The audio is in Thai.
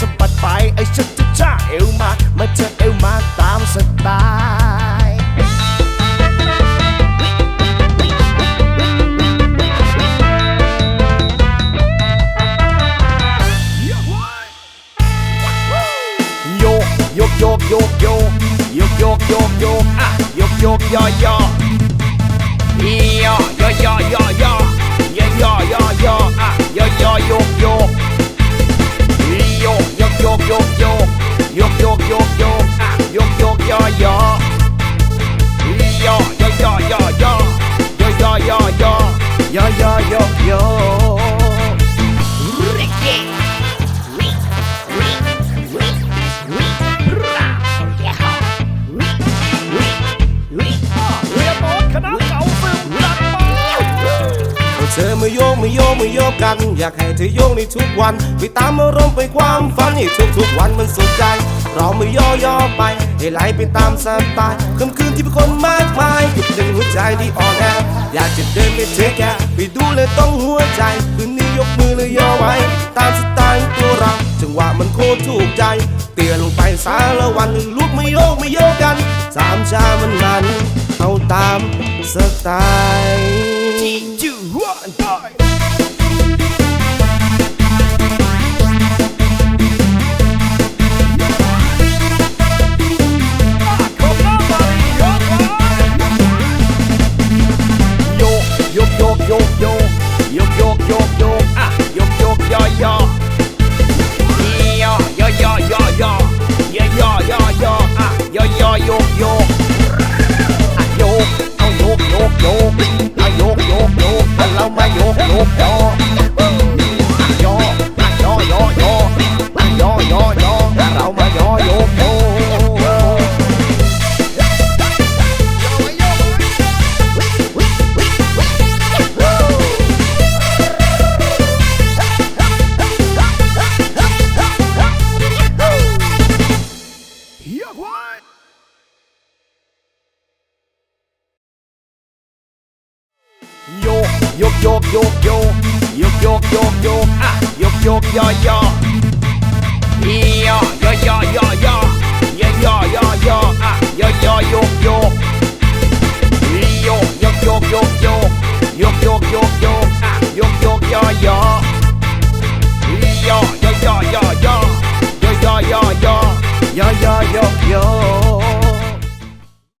สะบัดไปไอ้ชัดจ้าเอวมา มาเจอเอวมาตามสไตล์ โยกโยกโยกโยกโยกโยกโยกโยกโยกอ่ะโยกโยกยอยอ ยอยอยอยอยอยอยอยอยออ่ะยอยอโยก มาโยกมาโยกมาโยกกัน อยากให้เธอโยกในทุกวัน ไปตามอารมณ์ไปความฝันให้ทุกทุกๆวันมันสุขใจ เราไม่ย่อย่อไป ให้ไหลไปตามสไตล์ค่ำคืนที่เป็นคนมากมายหยุดดึงหัวใจที่อ่อนแออยากจะเดินไปเทคแคร์ไปดูเลยต้องหัวใจคืนนี้ยกมือเลยย่อไว้ ตามสไตล์ตัวเราจังหวะมันโคตรถูกใจ เตี้ยลงไปสารวันลุกไม่โยกไม่โยกกันสามชามันมันเอาตามสไตล์ yok yok yok yok yok yok yok ah yok yok yo yo yo yo yo yo yo yo yo yo ah yo yo yo yo